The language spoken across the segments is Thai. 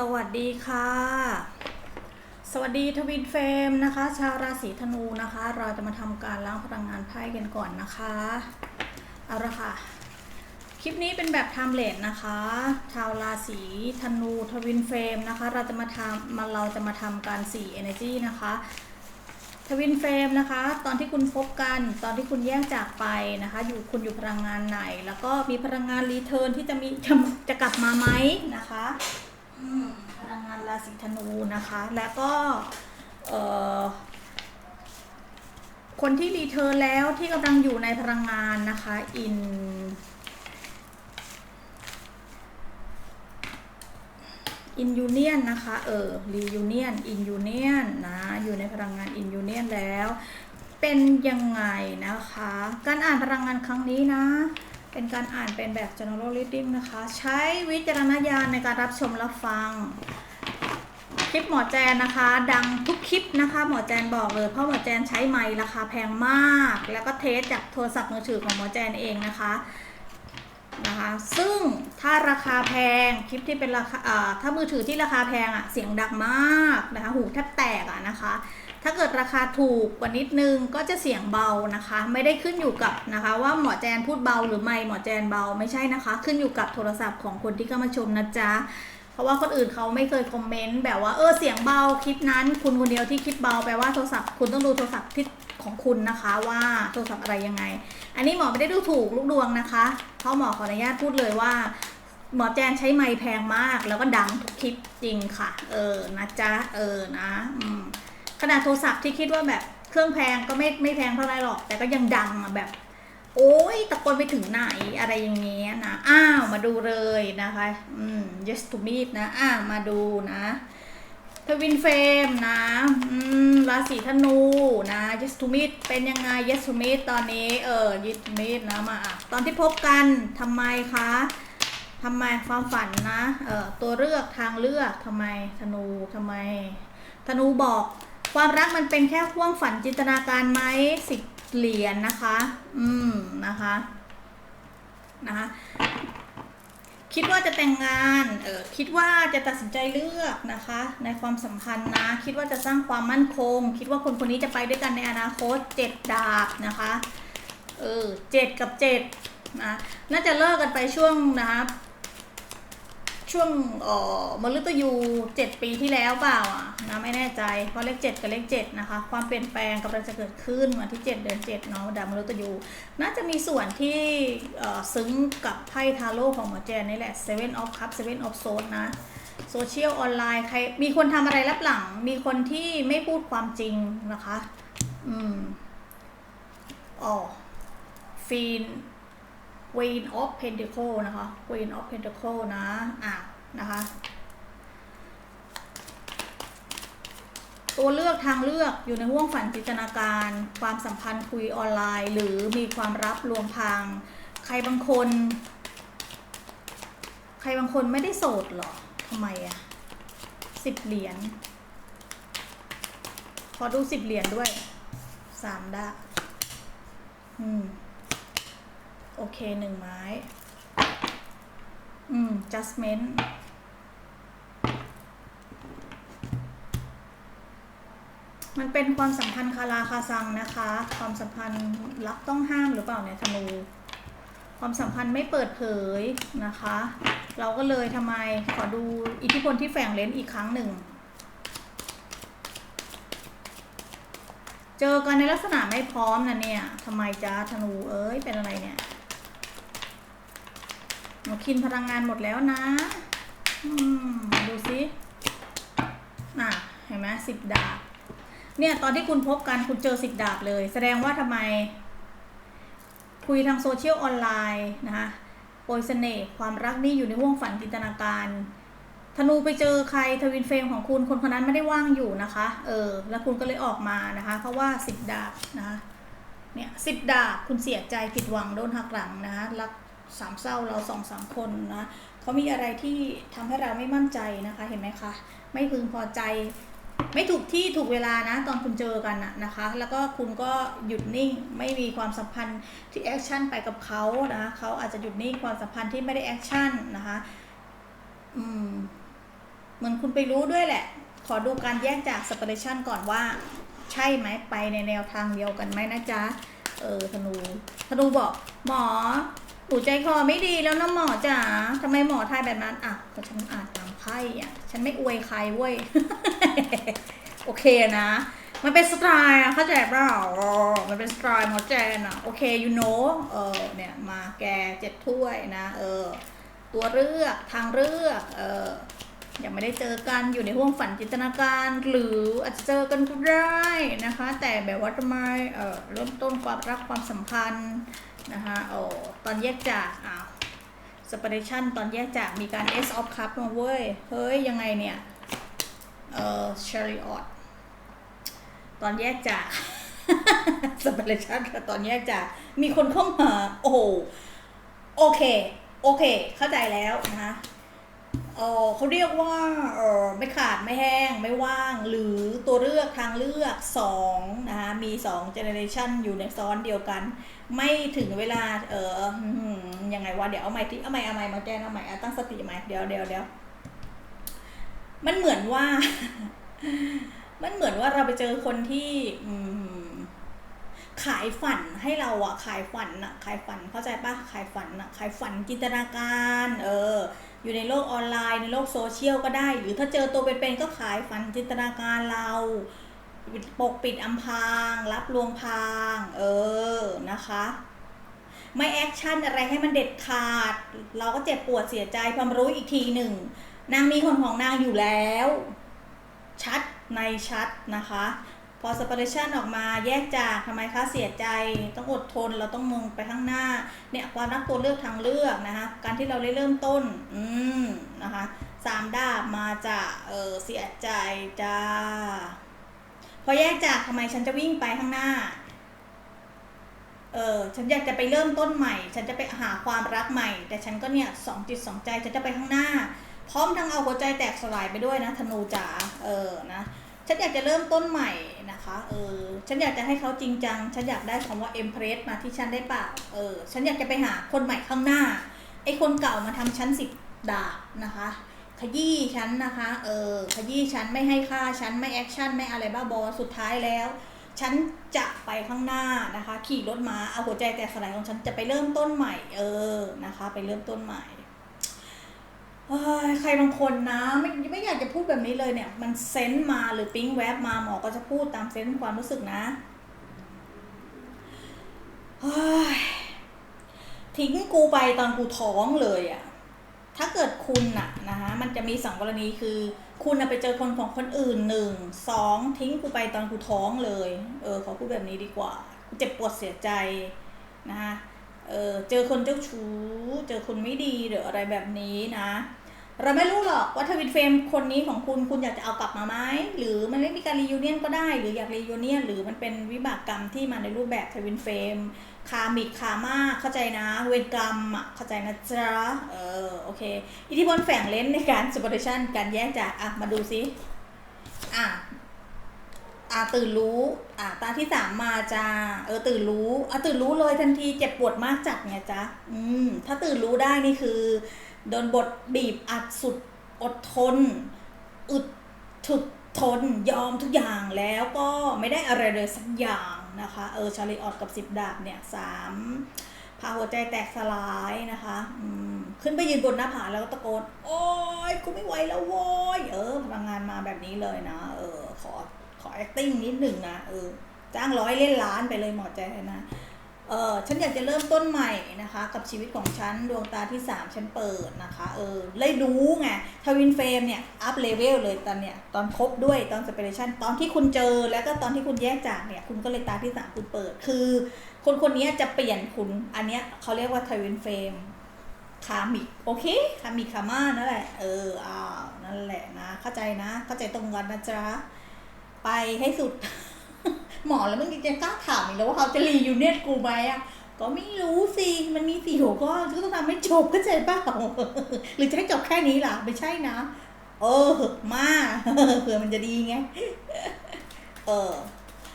สวัสดีค่ะ สวัสดีทวินเฟรมนะคะ ชาวราศีธนูนะคะ เราจะมาทำการล้างพลังงานไพ่กันก่อนนะคะ เอาละค่ะ คลิปนี้เป็นแบบไทม์เลสนะคะ ชาวราศีธนูทวินเฟรมนะคะ เราจะมาทำมาเราจะมาทำการ4 Energy นะคะทวินเฟรมนะคะ ตอนที่คุณพบกันตอนที่คุณแยกจากไปนะคะ อยู่คุณอยู่พลังงานไหน แล้วก็มีพลังงานรีเทิร์นที่จะมีจะจะกลับมาไหมนะคะ พลังงานราศีธนูนะคะ แล้วก็คนที่รีเทิร์แล้วที่กำลังอยู่ในพลังงานนะคะอินอินยูเนียนนะคะ เออรียูเนียนอินยูเนียนนะ อยู่ในพลังงานอินยูเนียนแล้ว เป็นยังไงนะคะ การอ่านพลังงานครั้งนี้นะ เป็นการอ่านเป็นแบบ general reading นะคะ ใช้วิจารณญาณในการรับชมรับฟัง คลิปหมอแจนนะคะ ดังทุกคลิปนะคะ หมอแจนบอกเลย เพราะหมอแจนใช้ไมค์ราคาแพงมาก แล้วก็เทสจากโทรศัพท์มือถือของหมอแจนเองนะคะนะคะซึ่งถ้าราคาแพงคลิปที่เป็นราคาถ้ามือถือที่ราคาแพงอะ่ะเสียงดังมากนะคะหูแทบแตกอะนะคะ ถ้าเกิดราคาถูกกว่านิดนึงก็จะเสียงเบานะคะ ไม่ได้ขึ้นอยู่กับนะคะ ว่าหมอแจนพูดเบาหรือไม่หมอแจนเบาไม่ใช่นะคะ ขึ้นอยู่กับโทรศัพท์ของคนที่เข้ามาชมนะจ๊ะเพราะว่าคนอื่นเขาไม่เคยคอมเมนต์แบบว่าเออเสียงเบาคลิปนั้น คุณคนเดียวที่คลิปเบาแปลว่าโทรศัพท์คุณต้องดูโทรศัพท์ที่ของคุณนะคะว่าโทรศัพท์อะไรยังไง อันนี้หมอไม่ได้ดูถูกลูกดวงนะคะ เพราะหมอขออนุญาตพูดเลยว่า หมอแจนใช้ไมค์แพงมาก แล้วก็ดังทุกคลิปจริงค่ะ เออนะจ๊ะเออนะอืม ขนาดโทรศัพท์ที่คิดว่าแบบเครื่องแพงก็ไม่ไม่แพงเท่าไหรหรอก แต่ก็ยังดังอะแบบ โอ้ยตะโกนไปถึงไหนอะไรอย่างเงี้ยนะ อ้าวมาดูเลยนะคะ อืม yes to meet นะอ่ามาดูนะทวินเฟรมนะอืมราศีธนูนะ yes to meet เป็นยังไง yes to meet ตอนนี้เออ yes to meet นะมาอะตอนที่พบกันทำไมคะทำไมความฝันนะ เออตัวเลือกทางเลือกทำไมธนูทำไมธนูบอก ความรักมันเป็นแค่พ่วงฝันจินตนาการไหมสิบเหรียญนะคะ อืมนะคะนะคะ คิดว่าจะแต่งงานเออคิดว่าจะตัดสินใจเลือกนะคะ ในความสัมพันธ์นะ คิดว่าจะสร้างความมั่นคง คิดว่าคนคนนี้จะไปด้วยกันในอนาคตเจ็ดดาบนะคะเออเจ็ดกับเจ็ดนะน่าจะเลิกกันไปช่วงนะคะ ช่วงออมฤตยูเจ็ดปีที่แล้วเปล่าอะนะไม่แน่ใจเพราะเลขเจ็ดกับเลขเจ็ดนะคะ ความเปลี่ยนแปลงกำลังจะเกิดขึ้นวันที่เจ็ดเดือนเจ็ดเนาะดาวมฤตยูน่าจะมีส่วนที่ซึ้งกับไพ่ทาโร่ของหมอแจนนี่แหละ Seven of Cups Seven of Swords นะโซเชียลออนไลน์ใครมีคนทำอะไรรับหลัง มีคนที่ไม่พูดความจริงนะคะ อืมอ๋อฟีน Queen of Pentacle นะคะ Queen of Pentacle นะ อะ นะคะ ตัวเลือกทางเลือกอยู่ในห่วงฝันจินตนาการ ความสัมพันธ์คุยออนไลน์ หรือมีความรับรวมพาง ใครบางคน ใครบางคนไม่ได้โสดหรอทำไมอะสิบเหรียญ ขอดูสิบเหรียญด้วยสามดาอืม โอเคหนึ่งไม้ อืม judgment มันเป็นความสัมพันธ์คาราคาซังนะคะ ความสัมพันธ์รักต้องห้ามหรือเปล่าเนี่ยธนู ความสัมพันธ์ไม่เปิดเผยนะคะ เราก็เลยทำไมขอดูอิทธิพลที่แฝงเลนอีกครั้งหนึ่ง เจอกันในลักษณะไม่พร้อมนะเนี่ยทำไมจ้าธนูเอ้ยเป็นอะไรเนี่ย หนูคินพลังงานหมดแล้วนะดูสิน่ะ เห็นไหมสิบดาบ เนี่ย ตอนที่คุณพบกันคุณเจอสิบดาบเลย แสดงว่าทำไม คุยทางโซเชียลออนไลน์นะคะโปรยเสน่ห์ความรักนี่อยู่ในห่วงฝันจินตนาการธนูไปเจอใครทวินเฟรมของคุณคนคนนั้นไม่ได้ว่างอยู่นะคะ เออ แล้วคุณก็เลยออกมานะคะ เพราะว่าสิบดาบนะคะ เนี่ยสิบดาบคุณเสียใจผิดหวังโดนหักหลังนะคะรัก สามเศร้าเราสองสามคนนะเขามีอะไรที่ทำให้เราไม่มั่นใจนะคะเห็นไหมคะไม่พึงพอใจ ไม่ถูกที่ถูกเวลานะ ตอนคุณเจอกันนะนะคะ แล้วก็คุณก็หยุดนิ่งไม่มีความสัมพันธ์ที่แอคชั่นไปกับเขานะเขาอาจจะหยุดนิ่งความสัมพันธ์ที่ไม่ได้แอคชั่นนะคะอืมเหมือนคุณไปรู้ด้วยแหละ ขอดูการแยกจาก separation ก่อนว่า ใช่ไหมไปในแนวทางเดียวกันไหมนะจ๊ะเออธนูธนูบอกหมอ หูใจคอไม่ดีแล้วนะหมอจ๋าทำไมหมอทายแบบนั้นอะก็ฉันอ่านตามไพ่อะ ฉันไม่อวยใครเว้ย โอเคนะ มันเป็นสไตล์อะเข้าใจเปล่ามันเป็นสไตล์หมอแจนอะโอเค you know เออเนี่ย มาแกเจ็ดถ้วยนะ เออ ตัวเลือกทางเลือก เออยังไม่ได้เจอกันอยู่ในห่วงฝันจินตนาการ หรืออาจจะเจอกันก็ได้นะคะ แต่แบบว่าทำไมเออเริ่มต้นความรักความสัมพันธ์ นะคะโอ้ตอนแยกจากอ้าวสเปเรชั่นตอนแยกจากมีการ S of cup มาเว้ย เฮ้ย ยังไงเนี่ย เออ chariot ตอนแยกจากสเปเรชั่นตอนแยกจากมีคนเข้ามา โอ้โอเค โอเค เข้าใจแล้วนะคะ เออเขาเรียกว่าเออไม่ขาดไม่แห้งไม่ว่าง หรือตัวเลือกทางเลือกสองนะคะมีสองเจเนเรชันอยู่ในซ้อนเดียวกัน ไม่ถึงเวลาเออยังไงวะเดี๋ยวเอาใหม่ที่เอาใหม่เอาใหม่มาแจ้งเอาใหม่อะตั้งสติใหม่เดี๋ยวเดี๋ยวเดี๋ยวมันเหมือนว่า มันเหมือนว่าเราไปเจอคนที่อืขายฝันให้เราอะขายฝันอะขายฝันเข้าใจปะขายฝันอะขายฝันจินตนาการ เออ อยู่ในโลกออนไลน์ในโลกโซเชียลก็ได้ หรือถ้าเจอตัวเป็นๆก็ขายฝันจินตนาการเราปกปิดอำพราง รับลวงพราง เออนะคะ ไม่แอคชั่นอะไรให้มันเด็ดขาด เราก็เจ็บปวดเสียใจความรู้อีกทีหนึ่ง นางมีคนของนางอยู่แล้ว ชัดในชัดนะคะ พอ separation ออกมาแยกจากทำไมคะเสียใจต้องอดทนเราต้องมองไปข้างหน้าเนี่ยความรักตัวเลือกทางเลือกนะคะการที่เราได้เริ่มต้นอืมนะคะสามดาบมาจากเออเสียใจจ้าพอแยกจากทำไมฉันจะวิ่งไปข้างหน้าเออฉันอยากจะไปเริ่มต้นใหม่ ฉันจะไปหาความรักใหม่ แต่ฉันก็เนี่ยสองจิตสองใจฉันจะไปข้างหน้า พร้อมทั้งเอาหัวใจแตกสลายไปด้วยนะธนูจ๋าเออนะ ฉันอยากจะเริ่มต้นใหม่นะคะเออฉันอยากจะให้เขาจริงจัง ฉันอยากได้คำว่า empress มาที่ฉันได้เปล่าเออฉันอยากจะไปหาคนใหม่ข้างหน้าไอ้คนเก่ามาทำฉันสิบดาบนะคะขยี้ฉันนะคะเออขยี้ฉันไม่ให้ค่าฉันไม่แอคชั่นไม่อะไรบ้าบอสุดท้ายแล้ว ฉันจะไปข้างหน้านะคะ ขี่รถมาเอาหัวใจแตกสลายของฉันจะไปเริ่มต้นใหม่เออนะคะ ไปเริ่มต้นใหม่ เฮ้ยใครบางคนนะไม่ไม่อยากจะพูดแบบนี้เลยเนี่ย มันเซนส์มาหรือปิ๊งแวบมาหมอก็จะพูดตามเซนส์ความรู้สึกนะเฮ้ยทิ้งกูไปตอนกูท้องเลยอะถ้าเกิดคุณน่ะนะคะมันจะมีสองกรณีคือ คุณน่ะไปเจอคนของคนอื่นหนึ่งสองทิ้งกูไปตอนกูท้องเลย เออขอพูดแบบนี้ดีกว่าเจ็บปวดเสียใจนะคะ เออเจอคนเจ้าชู้ เจอคนไม่ดีหรืออะไรแบบนี้นะ เราไม่รู้หรอกว่าทวินเฟรมคนนี้ของคุณคุณอยากจะเอากลับมาไหมหรือมันไม่มีการรียูเนียนก็ได้ หรืออยากรียูเนียนหรือมันเป็นวิบากกรรมที่มาในรูปแบบทวินเฟรมคามิกคามาเข้าใจนะ เวรกรรมอะเข้าใจนะจ๊ะเออโอเค อิทธิพลแฝงเลนในการ separation การแยกจากอะมาดูซิ อ่าตื่นรู้อ่าตาที่สามมาจ้าเออตื่นรู้อะตื่นรู้เลยทันทีเจ็บปวดมากจัดไงจ๊ะอืมถ้าตื่นรู้ได้นี่คือโดนบทบีบอัดสุดอดทนอึดถึกทนยอมทุกอย่างแล้วก็ไม่ได้อะไรเลยสักอย่างนะคะ เออชาลีออดกับสิบดาบเนี่ยสามพาหัวใจแตกสลายนะคะอืมขึ้นไปยืนบนหน้าผาแล้วก็ตะโกน โอ๊ยกูไม่ไหวแล้วโว้ย เออ พลังงานมาแบบนี้เลยนะ เออ ขอ อ acting นิดหนึ่งนะเออจ้างร้อยเล่นล้านไปเลยหมอแจนะเออฉันอยากจะเริ่มต้นใหม่นะคะ กับชีวิตของฉัน ดวงตาที่ 3 ฉันเปิดนะคะ เออเลยรู้ไงทวินเฟรมเนี่ย อัพเลเวลเลยตอนเนี้ยตอนคบด้วยตอนสเปเรชันตอนที่คุณเจอแล้วก็ตอนที่คุณแยกจากเนี่ย คุณก็เลยตาที่ 3 คุณเปิด คือ คนคนนี้จะเปลี่ยนคุณ อันเนี้ยเขาเรียกว่าทวินเฟรมคามิกโอเคคามิกคาม่านั่นแหละ เอออ้าวนั่นแหละนะ เข้าใจนะ เข้าใจตรงกันนะจ๊ะ ไปให้สุด หมอแล้วมึงจะกล้าถามอีกแล้วว่าเขาจะรียูเนียนกูไหมอะก็ไม่รู้สิ มันมีสี่หัวข้อก็ต้องทำให้จบเข้าใจเปล่าหรือจะให้จบแค่นี้ล่ะ ไม่ใช่นะ เออมาเผื่อมันจะดีไง เออ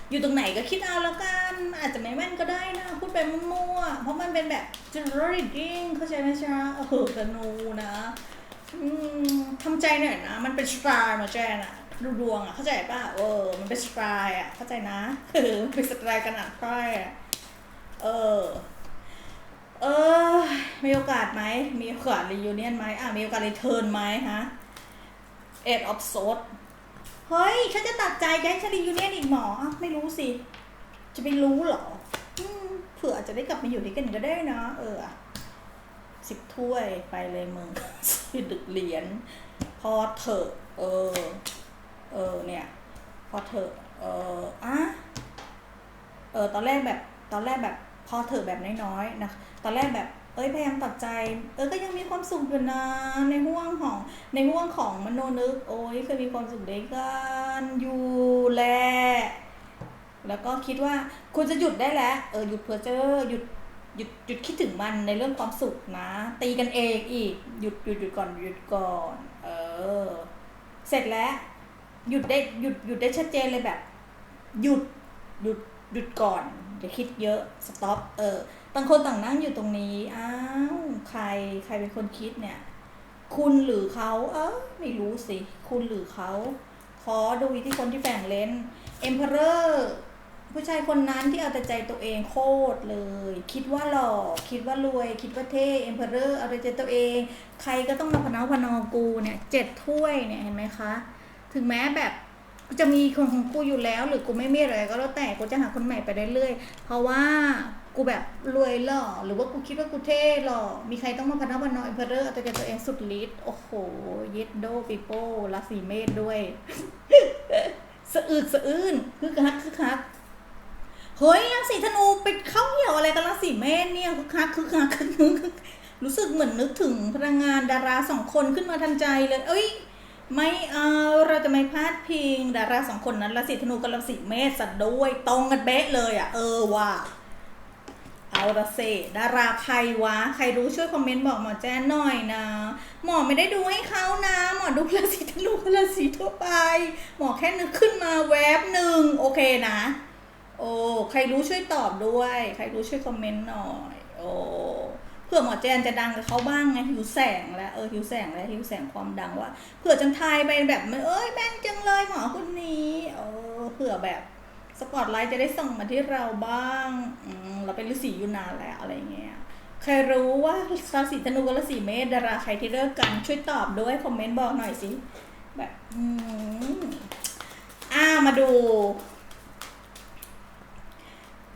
อยู่ตรงไหนก็คิดเอาแล้วกัน อาจจะไม่แม่นก็ได้นะ พูดไปมั่วๆเพราะมันเป็นแบบ general reading เข้าใจไหมจ๊ะเออธนูนะทำใจหน่อยนะ มันเป็นสไตล์มาแจนอะ ดูดวงอะเข้าใจป่ะเออ มันเป็นสไตล์อะเข้าใจนะเออเป็นสไตล์กันอ่านไพ่อะเออ เออ มีโอกาสไหม มีโอกาสรียูเนียนไหมอะ มีโอกาสรีเทิร์นไหมฮะเอ็ดออฟโซดเฮ้ยฉันจะตัดใจแกให้ฉันรียูเนียนอีกหมอไม่รู้สิ จะไปรู้เหรอเผื่อจะได้กลับมาอยู่ด้วยกันก็ได้นะเออสิบถ้วยไปเลยมึงสิดึกเหรียญพอเถอะ เออ เออเนี่ย พอเถอะเอออะเออตอนแรกแบบตอนแรกแบบพอเถอะแบบน้อยๆนะตอนแรกแบบเอ้ยพยายามตัดใจ เออก็ยังมีความสุขอยู่นะในห่วงของในห่วงของมโนนึก โอ้ยเคยมีความสุขด้วยกันอยู่แหละแล้วก็คิดว่าคุณจะหยุดได้แล้ว เออหยุดเพอเจอหยุดหยุดหยุดคิดถึงมันในเรื่องความสุขนะ ตีกันเองอีกหยุดหยุดหยุดก่อนหยุดก่อน เออ เสร็จแล้ว หยุดได้หยุดหยุดได้ชัดเจนเลยแบบ หยุดหยุดหยุดก่อนอย่าคิดเยอะสต็อปเออต่างคนต่างนั่งอยู่ตรงนี้อ้าวใครใครเป็นคนคิดเนี่ย คุณหรือเขาเออไม่รู้สิ คุณหรือเขาขอดูอิทธิพลที่แฝงเลนเอ็มเพอเรอร์ผู้ชายคนนั้นที่เอาแต่ใจตัวเองโคตรเลย คิดว่าหล่อคิดว่ารวย คิดว่าเท่เอ็มเพอเรอร์เอาแต่ใจตัวเอง ใครก็ต้องมาพนาพนอกูเนี่ยเจ็ดถ้วยเนี่ยเห็นไหมคะ ถึงแม้แบบกูจะมีคนของกูอยู่แล้ว หรือกูไม่มีอะไรก็แล้วแต่กูจะหาคนใหม่ไปเรื่อยๆเพราะว่ากูแบบรวยหล่อหรือว่ากูคิดว่ากูเท่หล่อมีใครต้องมาพัฒนาวันนอยเพอเรอร์เอาแต่ใจตัวเองสุดฤทธิ์โอ้โหเย็ดโดปิโป้ลาสีเมธด้วยสะอึกสะอื้นคือคักคือคักเฮ้ยราศีธนูไปเข้าเหี่ยวอะไรกับราศีเมษเนี่ยคือคักคือคักคือคักรู้สึกเหมือนนึกถึงพลังงานดาราสองคนขึ้นมาทันใจเลย เอ้ย ไม่เอาเราจะไม่พลาดพิงดาราสองคนนั้นราศีธนูกับราศีเมษสัตว์ด้วยตรงกันเบ๊ะเลยอะ เออว่ะเอาละเซดาราใครวะ ใครรู้ช่วยคอมเมนต์บอกหมอแจ้นหน่อยนะ หมอไม่ได้ดูให้เขานะหมอดูราศีธนูกับราศีทั่วไป หมอแค่นึกขึ้นมาแวบหนึ่งโอเคนะ โอ้ใครรู้ช่วยตอบด้วย ใครรู้ช่วยคอมเมนต์หน่อย โอ้ เพื่อหมอแจนจะดังกับเขาบ้างไงหิวแสงแล้วเออหิวแสงแล้วหิวแสงความดังว่าเผื่อจังทายไปแบบเอ้ยแม่นจังเลยหมอคนนี้เออเผื่อแบบสปอตไลท์จะได้ส่งมาที่เราบ้างอืมเราเป็นฤาษีอยู่นานแล้วอะไรเงี้ยใครรู้ว่าราศีธนูกับราศีเมษดาราใครที่เลิกกันช่วยตอบด้วยคอมเมนต์บอกหน่อยสิแบบอืมอ่ามาดู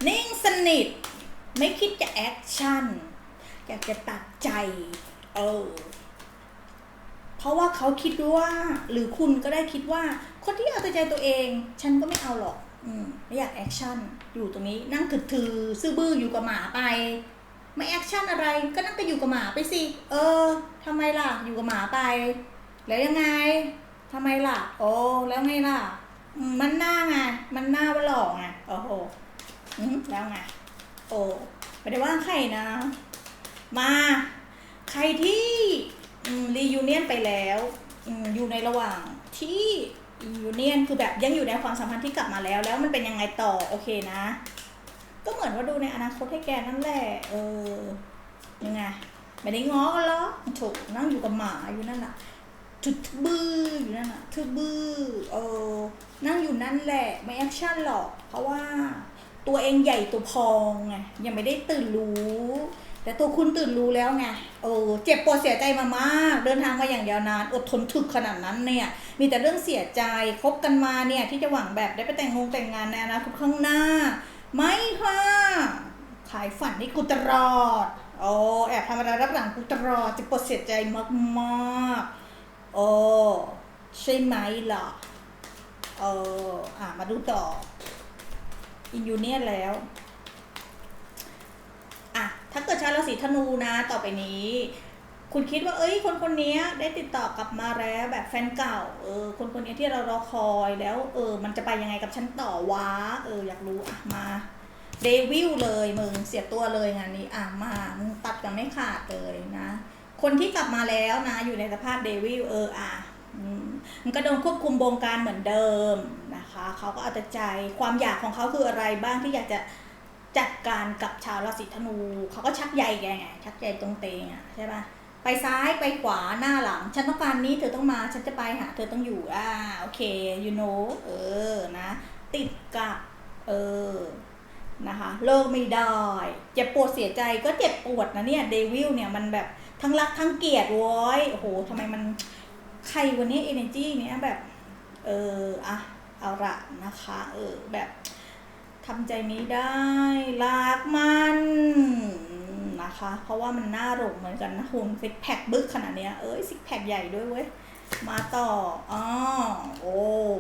นิ่งสนิท ไม่คิดจะแอคชั่น อยากจะตัดใจ เออ เพราะว่าเขาคิดว่า หรือคุณก็ได้คิดว่า คนที่เอาแต่ใจตัวเอง ฉันก็ไม่เอาหรอก อืมไม่อยากแอคชั่น อยู่ตรงนี้ นั่งถือถือซื่อบื้ออยู่กับหมาไป ไม่แอคชั่นอะไร ก็นั่งก็อยู่กับหมาไปสิ เออทำไมล่ะ อยู่กับหมาไป แล้วยังไงทำไมล่ะ โอ้แล้วไงล่ะ มันหน้าไง มันหน้าว่าหลอกไง โอ้โหแล้วไง โอ้ไม่ได้ว่าใครนะ มา ใครที่รียูเนียนไปแล้วอยู่ในระหว่างที่ยูเนียนคือแบบยังอยู่ในความสัมพันธ์ที่กลับมาแล้ว แล้วมันเป็นยังไงต่อโอเคนะ ก็เหมือนว่าดูในอนาคตให้แกนั่นแหละเออยังไงไม่ได้ง้อกันหรอโถนั่งอยู่กับหมาอยู่นั่นน่ะทึบบื้ออยู่นั่นน่ะทึบบื้อเออนั่งอยู่นั่นแหละไม่แอคชั่นหรอก เพราะว่าตัวเองใหญ่ตัวพองไงยังไม่ได้ตื่นรู้ แต่ตัวคุณตื่นรู้แล้วไงเออเจ็บปวดเสียใจมามาก เดินทางมาอย่างยาวนาน อดทนถึกขนาดนั้นเนี่ย มีแต่เรื่องเสียใจ คบกันมาเนี่ย ที่จะหวังแบบได้ไปแต่งงงแต่งงานในอนาคตข้างหน้า ไม่ค่ะ ขายฝันให้กูตลอด โอ้แอบทำอะไรรับหลังกูตลอดเจะปวดเสียใจมากๆ โอ้ใช่ไหมล่ะเอออะมาดูต่อ อินยูเนียแล้ว ถ้าเกิดชาวราศีธนูนะต่อไปนี้ คุณคิดว่าเอ้ย คนคนนี้ได้ติดต่อกลับมาแล้วแบบแฟนเก่า เออ คนคนนี้ที่เรารอคอยแล้ว เออ มันจะไปยังไงกับฉันต่อวะเออ อยากรู้อะมาเดวิลเลยมึงเสียตัวเลยงานนี้อะมามึงตัดกันไม่ขาดเลยนะ คนที่กลับมาแล้วนะ อยู่ในสภาพเดวิลเอออะมมันก็โดนควบคุมบงการเหมือนเดิมนะคะ เขาก็เอาแต่ใจความอยากของเขาคืออะไรบ้างที่อยากจะ จัดการกับชาวราศีธนู เขาก็ชักใยแกไงชักใยตรงเตงอะใช่ปะไปซ้ายไปขวาหน้าหลัง ฉันต้องการนี้เธอต้องมาฉันจะไปหาเธอต้องอยู่อ่าโอเค you know เออนะ ติดกับเออนะคะเลิกไม่ได้เจ็บปวดเสียใจก็เจ็บปวดนะเนี่ยเดวิลเนี่ยมันแบบทั้งรักทั้งเกลียดโว้ยโอ้โหทำไมมันใครวันนี้ energy เนี้ยแบบ เอออะเอาละนะคะ เออแบบ ทำใจไม่ได้รักมันนะคะ เพราะว่ามันน่าหลงเหมือนกันนะคุณซิกแพคบึกขนาดเนี้ยเอ้ยซิกแพคใหญ่ด้วยเว้ย มาต่ออ๋อโอ้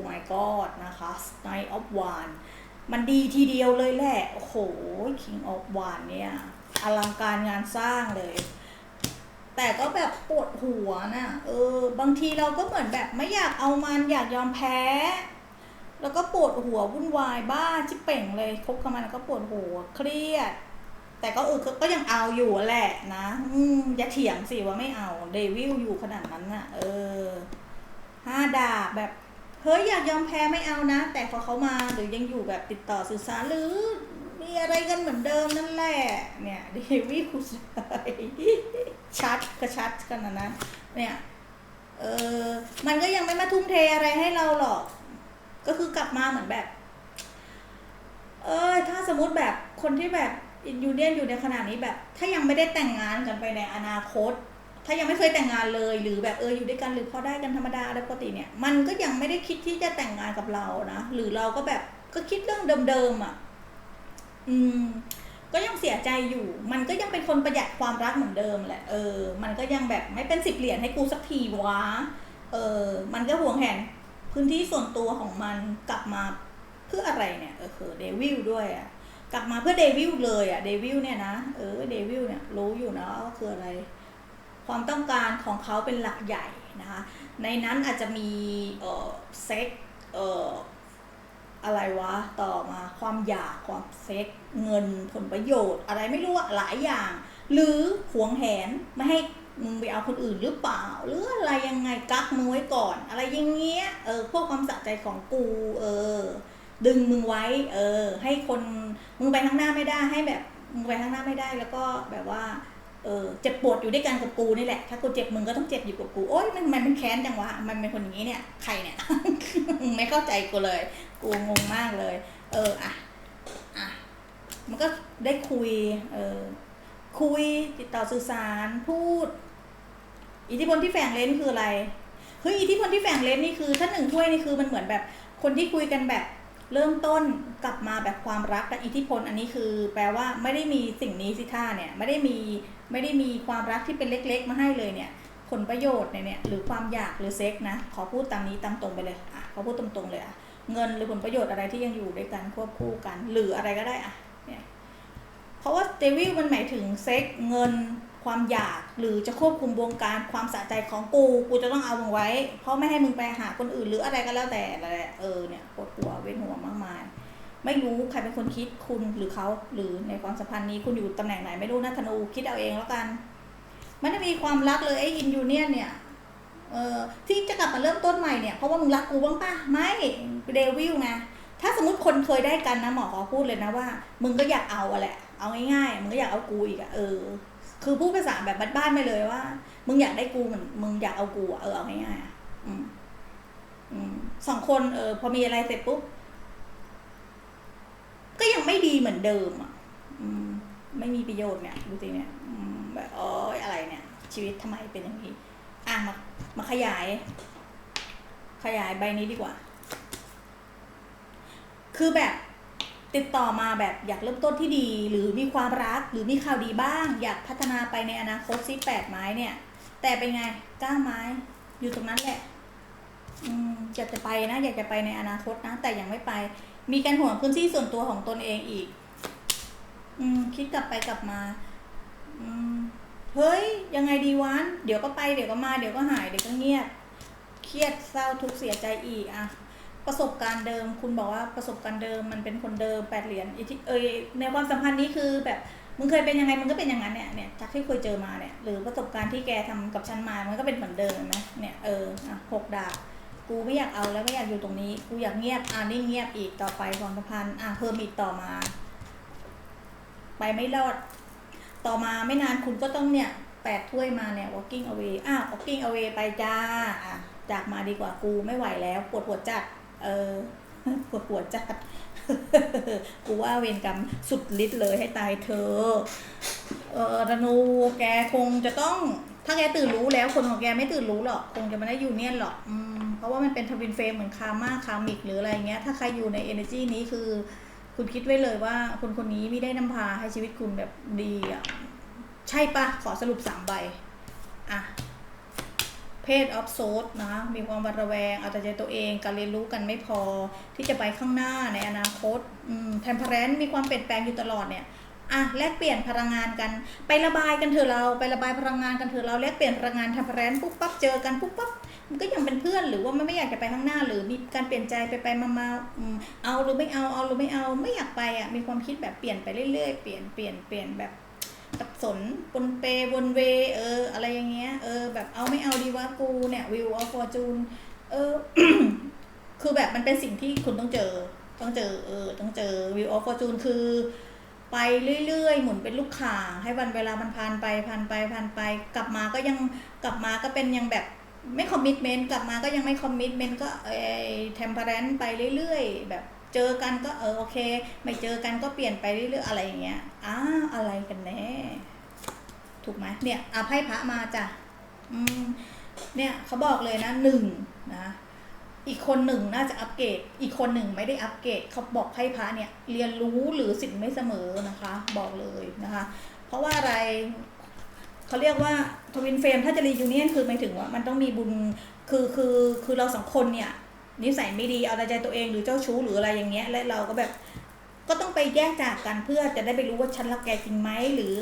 my god นะคะ Night of One มันดีทีเดียวเลยแหละ โอ้โห King of One เนี่ยอลังการงานสร้างเลย แต่ก็แบบปวดหัวนะ่ะ เออ บางทีเราก็เหมือนแบบไม่อยากเอามันอยากยอมแพ้ แล้วก็ปวดหัววุ่นวายบ้าชิเป่งเลยคบกับมันแล้วก็ปวดหัวเครียด แต่ก็เออก็ยังเอาอยู่แหละนะ อืมอย่าเถียงสิว่าไม่เอาเดวิลอยู่ขนาดนั้นน่ะ เออห้าดาบแบบเฮ้ยอยากยอมแพ้ไม่เอานะ แต่พอเขามาหรือยังอยู่แบบติดต่อสื่อสารหรือมีอะไรกันเหมือนเดิมนั่นแหละ เนี่ยเดวิลชัดก็ชัดกันนะนะเนี่ยเออมันก็ยังไม่มาทุ่มเทอะไรให้เราหรอก ก็คือกลับมาเหมือนแบบ เออถ้าสมมติแบบคนที่แบบอินยูเนียนอยู่ในขนาดนี้แบบ ถ้ายังไม่ได้แต่งงานกันไปในอนาคต ถ้ายังไม่เคยแต่งงานเลย หรือแบบเอออยู่ด้วยกันหรือพอได้กันธรรมดาปกติเนี่ย มันก็ยังไม่ได้คิดที่จะแต่งงานกับเรานะหรือเราก็แบบก็คิดเรื่องเดิมๆอะ อืม ก็ยังเสียใจอยู่ มันก็ยังเป็นคนประหยัดความรักเหมือนเดิมแหละ เออ มันก็ยังแบบไม่เป็นสิบเหรียญให้กูสักทีวะ เออ มันก็ห่วงแหน พื้นที่ส่วนตัวของมันกลับมาเพื่ออะไรเนี่ยเออคือเดวิลด้วยอะกลับมาเพื่อเดวิลเลยอะเดวิลเนี่ยนะเออเดวิลเนี่ยรู้อยู่นะว่าคืออะไร ความต้องการของเขาเป็นหลักใหญ่นะคะในนั้นอาจจะมีเออเซ็กเอออะไรวะต่อมาความอยากความเซ็กเงินผลประโยชน์ อะไรไม่รู้อะหลายอย่าง หรือหวงแหนไม่ให้ มึงไปเอาคนอื่นหรือเปล่า หรืออะไรยังไงกักมึงไว้ก่อน อะไรอย่างเงี้ยเออพวกความสะใจของกู เออ ดึงมึงไว้ เออ ให้คนมึงไปข้างหน้าไม่ได้ให้แบบมึงไปข้างหน้าไม่ได้แล้วก็แบบว่า เออเจ็บปวดอยู่ด้วยกันกับกูนี่แหละ ถ้ากูเจ็บมึงก็ต้องเจ็บอยู่กับกูโอ๊ยมันมันเป็นแค้นจังวะมันเป็นคนอย่างนี้เนี่ยใครเนี่ย ไม่เข้าใจกูเลย กูงงมากเลย เอออะอะมันก็ได้คุย เออ คุยติดต่อสื่อสารพูด อิทธิพลที่แฝงเลนคืออะไรเฮ้ยอิทธิพลที่แฝงเลนนี่คือ ถ้าหนึ่งถ้วยนี่คือมันเหมือนแบบคนที่คุยกันแบบเริ่มต้นกลับมาแบบความรักแต่อิทธิพลอันนี้คือ แปลว่าไม่ได้มีสิ่งนี้สิท่าเนี่ยไม่ได้มีไม่ได้มีความรักที่เป็นเล็ก ๆ มาให้เลยเนี่ย ผลประโยชน์เนี่ยเนี่ยหรือความอยากหรือเซ็กนะขอพูดตามนี้ตามตรงไปเลยอะขอพูดตรงๆเลยอะเงินหรือผลประโยชน์อะไรที่ยังอยู่ด้วยกันควบคู่กัน หรืออะไรก็ได้อะ ราะว่าเดวิลมันหมายถึงเซ็กเงินความอยากหรือจะควบคุมวงการความสะใจของกู กูจะต้องเอามึงไว้ เพราะไม่ให้มึงไปหาคนอื่นหรืออะไรก็แล้วแต่อะไรแหละเออเนี่ยปวดหัวเว้นหัวมากมาย ไม่รู้ใครเป็นคนคิดคุณหรือเขาหรือในความสัมพันธ์นี้คุณอยู่ตำแหน่งไหนไม่รู้นะธนูคิดเอาเองแล้วกันมันไม่มีความรักเลยไอ้อินยูเนียนเนี่ยเออที่จะกลับมาเริ่มต้นใหม่เนี่ยเพราะว่ามึงรักกูบ้างป่ะไม่เดวิลไงถ้าสมมติคนเคยได้กันนะหมอขอพูดเลยนะว่า มึงก็อยากเอาอะแหละ เอาง่ายๆมึงก็อยากเอากูอีกอะเออ คือพูดภาษาแบบบ้านๆไปเลยว่า มึงอยากได้กูเหมือนมึงอยากเอากูอะเออเอาง่ายๆอะอืมอืมสองคนเออ พอมีอะไรเสร็จปุ๊บก็ยังไม่ดีเหมือนเดิมอะอืม ไม่มีประโยชน์เนี่ยดูสิเนี่ยอืมแบบอ้ยอะไรเนี่ย ชีวิตทำไมเป็นอย่างนี้อะมามาขยาย ขยายใบนี้ดีกว่า คือแบบ ติดต่อมาแบบอยากเริ่มต้นที่ดี หรือมีความรักหรือมีข่าวดีบ้าง อยากพัฒนาไปในอนาคตซิแปดไม้เนี่ย แต่เป็นไงก้าไม้อยู่ตรงนั้นแหละอืมอยากจะไปนะ อยากจะไปในอนาคตนะ แต่ยังไม่ไป มีการห่วงพื้นที่ส่วนตัวของตนเองอีก อืม คิดกลับไปกลับมา อืมเฮ้ย ยังไงดีวะเดี๋ยวก็ไปเดี๋ยวก็มาเดี๋ยวก็หายเดี๋ยวก็เงียบ เครียดเศร้าทุกข์เสียใจอีกอะ ประสบการณ์เดิม คุณบอกว่าประสบการณ์เดิมมันเป็นคนเดิมแปดเหรียญเอยในความสัมพันธ์นี้คือแบบมึงเคยเป็นยังไงมึงก็เป็นอย่างนั้นเนี่ยเนี่ยจากที่เคยเจอมาเนี่ยหรือประสบการณ์ที่แกทำกับฉันมามันก็เป็นเหมือนเดิมนะเนี่ยเอออะหกดาบกูไม่อยากเอาแล้วไม่อยากอยู่ตรงนี้ กูอยากเงียบอ่านี่เงียบอีกต่อไปความสัมพันธ์อะเพิ่มอีกต่อมา ไปไม่รอด ต่อมาไม่นานคุณก็ต้องเนี่ยแปดถ้วยมาเนี่ย walking away อะ walking away ไปจ้าอะจากมาดีกว่ากูไม่ไหวแล้ว ปวดหัวจัด เออปวดหัวจัดกูว่าเวรกรรมสุดฤทธิ์เลยให้ตายเธอ เออธนูแกคงจะต้อง ถ้าแกตื่นรู้แล้วคนของแกไม่ตื่นรู้หรอก คงจะไม่ได้ยูเนียนหรอกอืมเพราะว่ามันเป็นทวินเฟรมเหมือนคาร์มาคามิกหรืออะไรเงี้ย ถ้าใครอยู่ใน energy นี้คือ คุณคิดไว้เลยว่าคนคนนี้ไม่ได้นำพาให้ชีวิตคุณแบบดีอะ ใช่ปะขอสรุปสามใบ อะ เพศออฟโซดนะมีความหวัดระแวงเอาแต่ใจตัวเองการเรียนรู้กันไม่พอ ที่จะไปข้างหน้าในอนาคตอืมแทมเพรนมีความเปลี่ยนแปลงอยู่ตลอดเนี่ยอะแลกเปลี่ยนพลังงานกัน ไประบายกันเถอะเราไประบายพลังงานกันเถอะเราแลกเปลี่ยนพลังงานแทมเพรนปุ๊บปั๊บเจอกันปุ๊บปั๊บมันก็ยังเป็นเพื่อนหรือว่ามันไม่อยากจะไปข้างหน้า หรือมีการเปลี่ยนใจไปไปมามาเอาหรือไม่เอาเอาหรือไม่เอาไม่อยากไปอะมีความคิดแบบเปลี่ยนไปเรื่อยๆเปลี่ยนเปลี่ยนเปลี่ยนแบบ สับสนปนเปวนเว เออ อะไรอย่างเงี้ย เออ แบบเอาไม่เอาดีวะกูเนี่ยวิวออฟฟอร์จูนเออ คือแบบมันเป็นสิ่งที่คุณต้องเจอ ต้องเจอ เออ ต้องเจอวิวออฟฟอร์จูนคือไปเรื่อยๆ หมุนเป็นลูกข่างให้วันเวลามันผ่านไปผ่านไปผ่านไป กลับมาก็ยังกลับมาก็เป็นยังแบบไม่คอมมิชเมนต์กลับมาก็ยังไม่คอมมิชเมนต์ก็เอเทมเพรนไปเรื่อยๆ แบบ เจอกันก็เออโอเค ไม่เจอกันก็เปลี่ยนไปเรื่อยๆอะไรอย่างเงี้ยอ้าอะไรกันแน่ถูกไหมเนี่ยอาไพ่พระมาจ้ะอืมเนี่ยเขาบอกเลยนะหนึ่งนะอีกคนหนึ่งน่าจะอัปเกรดอีกคนหนึ่งไม่ได้อัปเกรดเขาบอกไพ่พระเนี่ยเรียนรู้หรือสิ่งไม่เสมอนะคะ บอกเลยนะคะ เพราะว่าอะไรเขาเรียกว่าทวินเฟรมถ้าจะรียูเนียนคือหมายถึงว่ามันต้องมีบุญคือคือคือเราสองคนเนี่ย นิสัยไม่ดีเอาแต่ใจตัวเองหรือเจ้าชู้หรืออะไรอย่างเงี้ย และเราก็แบบก็ต้องไปแยกจากกันเพื่อจะได้ไปรู้ว่าฉันรักแกจริงไหมหรือ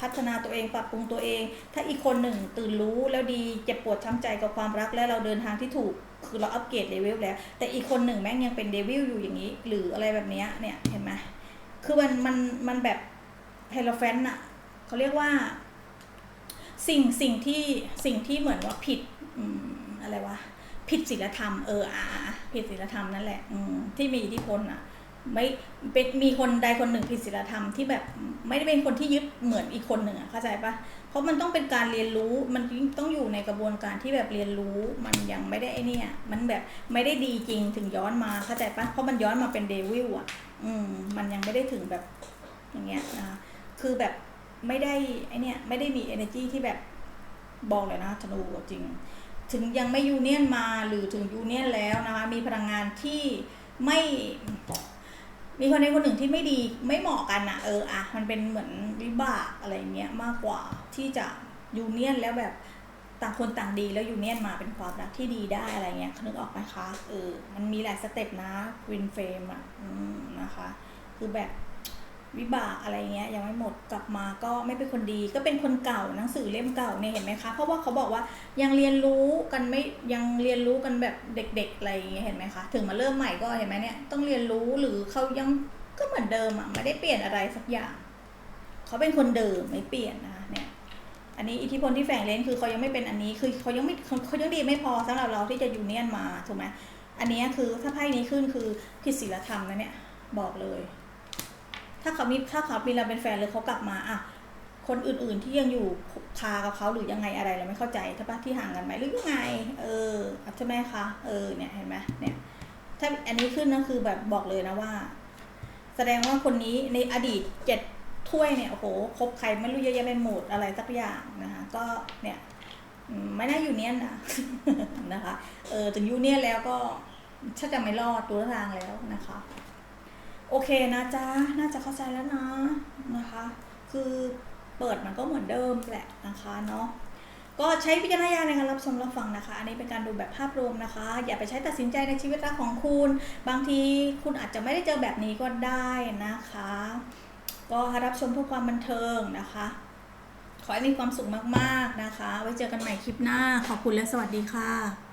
พัฒนาตัวเองปรับปรุงตัวเอง ถ้าอีกคนหนึ่งตื่นรู้แล้วดีเจ็บปวดช้ำใจกับความรักและเราเดินทางที่ถูกคือเราอัปเกรดเลเวลแล้ว แต่อีกคนหนึ่งแม่งยังเป็นเดวิลอยู่อย่างนี้ หรืออะไรแบบเนี้ยเนี่ยเห็นไหมคือมันมันมันแบบเฮลโลแฟนอะเขาเรียกว่า สิ่งสิ่งที่สิ่งที่เหมือนว่าผิดอืมอะไรวะ ผิดศีลธรรมเอออาผิดศีลธรรมนั่นแหละ อืมที่มีอิทธิพลอะ ไม่เป็นมีคนใดคนหนึ่งผิดศีลธรรมที่แบบไม่ได้เป็นคนที่ยึดเหมือนอีกคนหนึ่งอะเข้าใจปะเพราะมันต้องเป็นการเรียนรู้มันต้องอยู่ในกระบวนการที่แบบเรียนรู้มันยังไม่ได้ไอเนี่ยมันแบบไม่ได้ดีจริงถึงย้อนมาเข้าใจปะเพราะมันย้อนมาเป็นเดวิลอะ อืม มันยังไม่ได้ถึงแบบอย่างเงี้ยนะคือแบบไม่ได้ไอเนี่ยไม่ได้มี energy ที่แบบบอกเลยนะธนูจริง ถึงยังไม่ยูเนียนมาหรือถึงยูเนียนแล้วนะคะมีพลังงานที่ไม่มีคนในคนหนึ่งที่ไม่ดีไม่เหมาะกันอะเอออะมันเป็นเหมือนวิบากอะไรเงี้ยมากกว่าที่จะยูเนียนแล้วแบบต่างคนต่างดีแล้วยูเนียนมาเป็นความรักที่ดีได้อะไรเงี้ยนึกออกไหมคะเออมันมีหลายสเต็ปนะวินเฟรมอะอืมนะคะ คือแบบ วิบากอะไรเงี้ยยังไม่หมดกลับมาก็ไม่เป็นคนดี ก็เป็นคนเก่าหนังสือเล่มเก่าเนี่ยเห็นไหมคะ เพราะว่าเขาบอกว่ายังเรียนรู้กันไม่ยังเรียนรู้กันแบบเด็กๆอะไรเงี้ยเห็นไหมคะ ถึงมาเริ่มใหม่ก็เห็นไหมเนี่ยต้องเรียนรู้หรือเขายังก็เหมือนเดิมอะไม่ได้เปลี่ยนอะไรสักอย่าง เขาเป็นคนเดิมไม่เปลี่ยนนะคะเนี่ยอันนี้อิทธิพลที่แฝงเลนคือเขายังไม่เป็นอันนี้คือเขายังไม่เขายังดีไม่พอสำหรับเราที่จะยูเนียนมาถูกไหมอันนี้คือถ้าไพ่นี้ขึ้นคือผิดศีลธรรมนะเนี่ยบอกเลย ถ้าเขามีถ้าเขามีเราเป็นแฟนเลยเขากลับมาอะคนอื่นๆที่ยังอยู่คากับเขาหรือยังไงอะไรเราไม่เข้าใจใช่ปะที่ห่างกันไหมหรือยังไง เออใช่ไหมคะเออเนี่ยเห็นไหมเนี่ยถ้าอันนี้ขึ้นนะคือแบบบอกเลยนะว่า แสดงว่าคนนี้ในอดีตเจ็ดถ้วยเนี่ยโอ้โหคบใครไม่รู้เยอะแยะไปหมดอะไรสักอย่างนะคะ ก็เนี่ยไม่น่าอยู่เนี้ยนะนะคะ เออถึงยูเนี้ยแล้วก็ถ้าจะไม่รอดตัวทางแล้วนะคะ โอเคนะจ๊ะ น่าจะเข้าใจแล้วนะนะคะ คือเปิดมันก็เหมือนเดิมแหละนะคะเนาะก็ใช้วิจารณญาณในการรับชมรับฟังนะคะ อันนี้เป็นการดูแบบภาพรวมนะคะ อย่าไปใช้ตัดสินใจในชีวิตรักของคุณ บางทีคุณอาจจะไม่ได้เจอแบบนี้ก็ได้นะคะ ก็รับชมเพื่อความบันเทิงนะคะ ขอให้มีความสุขมากๆนะคะ ไว้เจอกันใหม่คลิปหน้า ขอบคุณและสวัสดีค่ะ